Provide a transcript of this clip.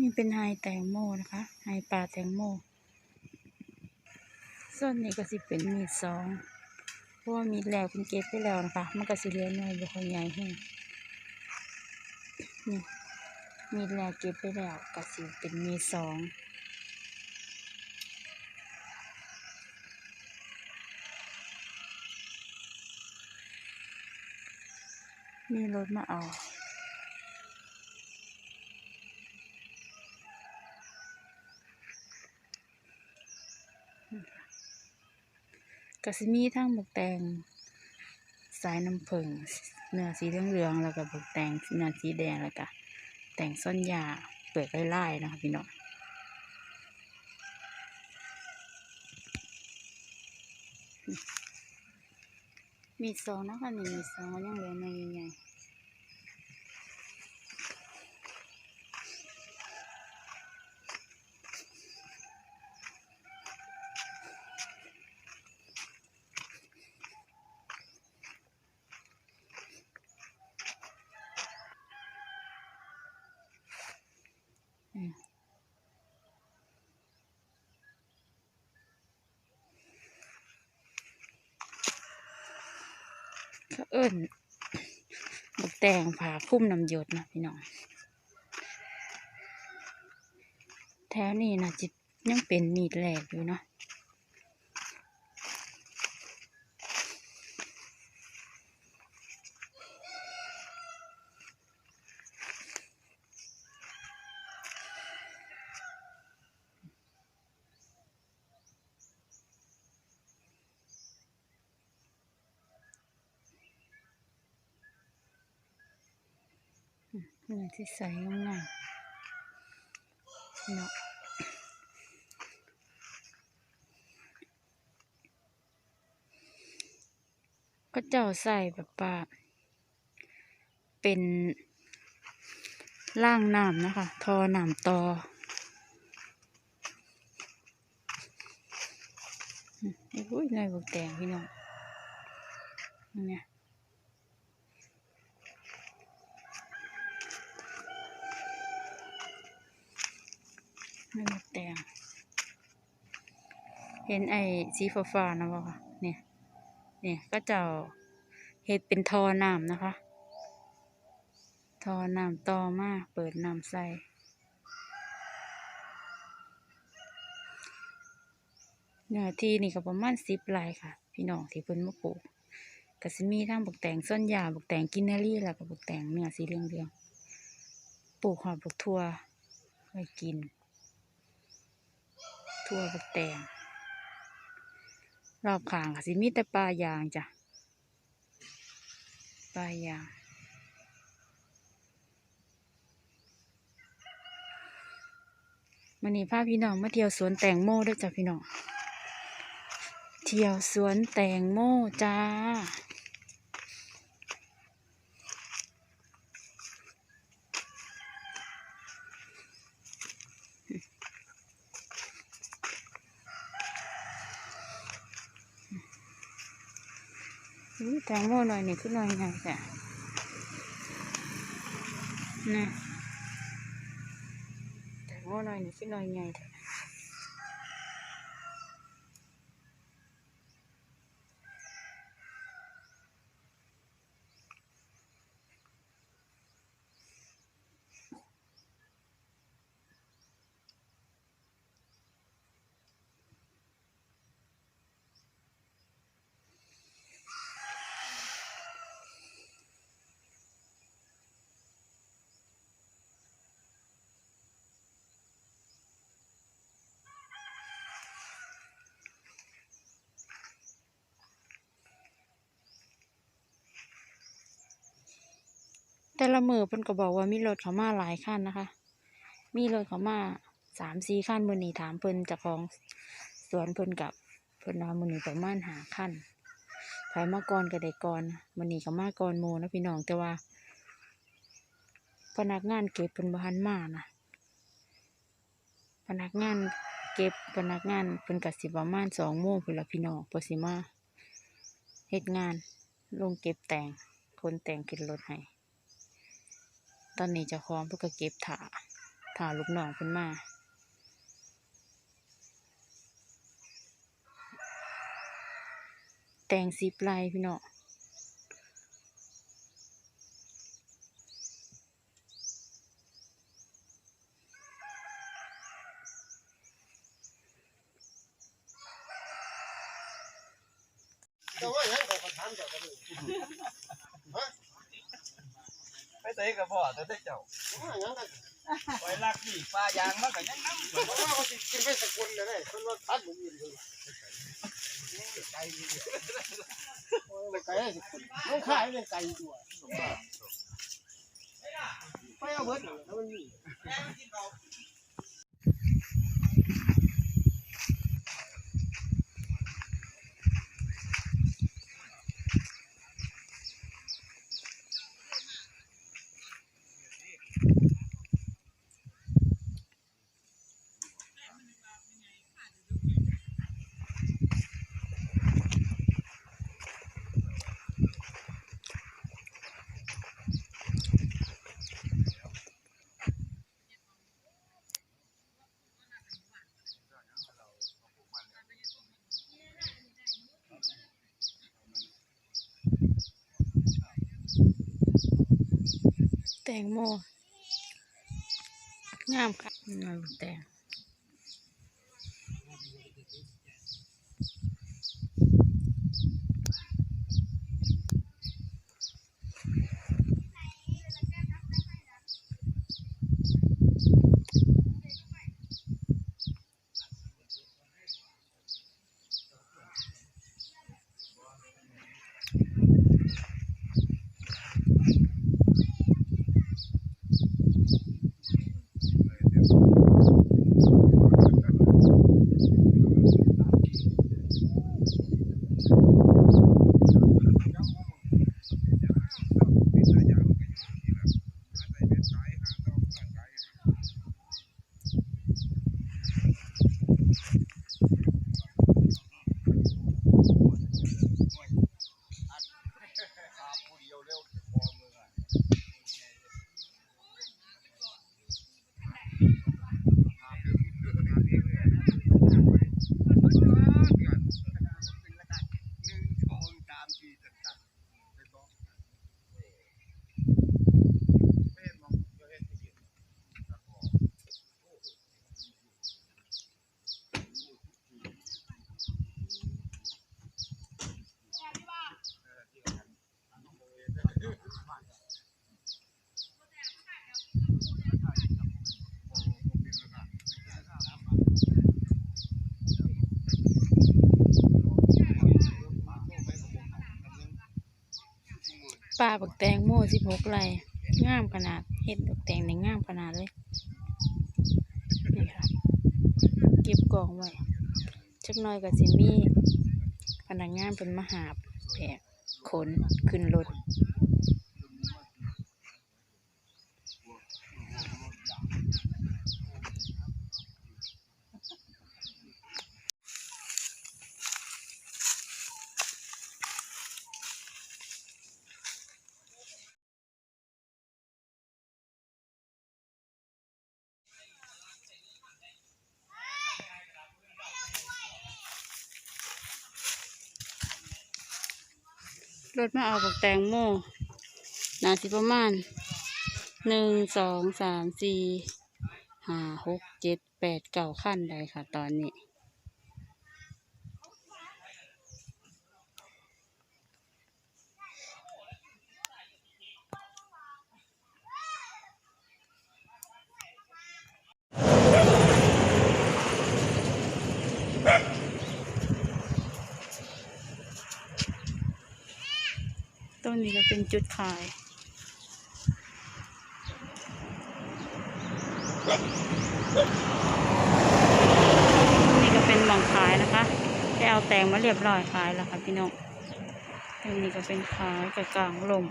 นี่เป็นไฮแตงโมนะคะไฮปลาแตงโมส่วนนี้ก็สิเป็นมีดสองเพราะว่ามีดแล้วเป็นเก็บไปแล้วนะคะ มันก็สิเลี้ยงหน่อยบ่ค่อยใหญ่แห้นี่มีดแล้วเก็บไปแล้วก็สิเป็นมีดสองมีรถมาเอา ก็สิมีทั้งบักแตงสายน้ำผึ้งเนื้อสีเหลืองๆแล้วก็บักแตงเนื้อสีแดงแล้วก็แตงส้นยาเปลือกไล่ๆนะคะพี่น้องมีสองนะคะนี่มีสองยังเหลือในใหญ่ๆ เขาเอิ้นบักแตงผ่าคุ้มน้ำหยดนะพี่น้อง แถวนี้นะจิยังเป็นมีดแหลกอยู่เนาะ เนื้อที่ใสงามเนาะก็เจ้าใส่แบบว่าเป็นล่างน้ำนะคะ ทอน้ำตออุ้ยนายบกแตงพี่น้องเนี่ย ไม่หมดแดง เห็นไอ้สีฟ้าๆนะบ่คะเนี่ยเนี่ยก็จะเห็ดเป็นทอน้ำนะคะ ทอน้ำต่อมาเปิดน้ำใส่เนื้อที่นี่ก็ประมาณสิบไร่ค่ะ พี่น้องที่เพิ่นมาปลูกก็สิมีทั้งบกแต่งส้นยาบกแต่งกินนารีแล้วก็บกแต่งเนื้อสีเหลืองๆปลูกหอดบักทั่วไว้กิน ทั่วบักแตงรอบข้างสิมีแต่ปลายางจ้ะปลายางมันนี้พาพี่น้องมาเที่ยวสวนแตงโมด้วยจ้ะพี่น้อง เที่ยวสวนแตงโมจ้า แตงโมหน่อยนี่ขึ้นหน่อยไงจ้ะนี่แตงโมหน่อยนี่ขึ้นหน่อยไงจ้ะ แต่ละมือเพิ่นก็บอกว่ามีรถเขามาหลายคันนะคะ มีรถเขามาสามสี่คันมื้อนี้ถามเพิ่นจ้าของสวนเพิ่นกับเพิ่นว่ามื้อนี้ประมาณหาคันไผมาก่อนก็ได้ก่อนมื้อนี้ก็มาก่อนหมู่นะพี่น้องแต่ว่า พนักงานเก็บเพิ่นบ่ทันมานะพนักงานเก็บพนักงานเพิ่นก็สิประมาณสองโมงพุ่นละพี่น้องพิ่นสิมาเฮ็ดงานลงเก็บแต่งคนแต่งขึ้นรถให้ ตอนนี้เจ้าของเพิ่นก็เก็บถาถาลูกน้องเพิ่นมาแตงสิบไร่พี่เน้องแต่ว่าอย่างเขาก็ถามเจ้าก็รู้ฮะไป ใส่กับพ่อแต่ได้เจ้าว่าอย่างนั้นไว้ลักนี่ปลายางมันก็ยังน้ำเพราะว่าเขาสิกินไปสกุลเลยเนี่ยคนว่าทัดมันยืนเลยไก่ไก่สกุลต้องขายเลยไก่ตัวไปเอาเบิดเลยแล้วมันมี แตงโมงามค่ะงามแตง ป่าบักแตงโมสิบหกไร่งามขนาดเห็ดบักแตงในงามขนาดเลยนี่ค่ะเก็บกองไว้ชักน้อยกับซิมี่พนักงานเป็นมหาบแผกขนขึ้นรถ รถมาเอาบักแตงโมนาสิประมาณหนึ่งสองสามสี่ห้าหกเจ็ดแปดเก้าขั้นได้ค่ะตอนนี้ ต้นนี้ก็เป็นจุดขายนี่ก็เป็นหม่องขายนะคะได้เอาแตงมาเรียบร้อยขายแล้วค่ะพี่น้องตรงนี้ก็เป็นขายกับกลางลม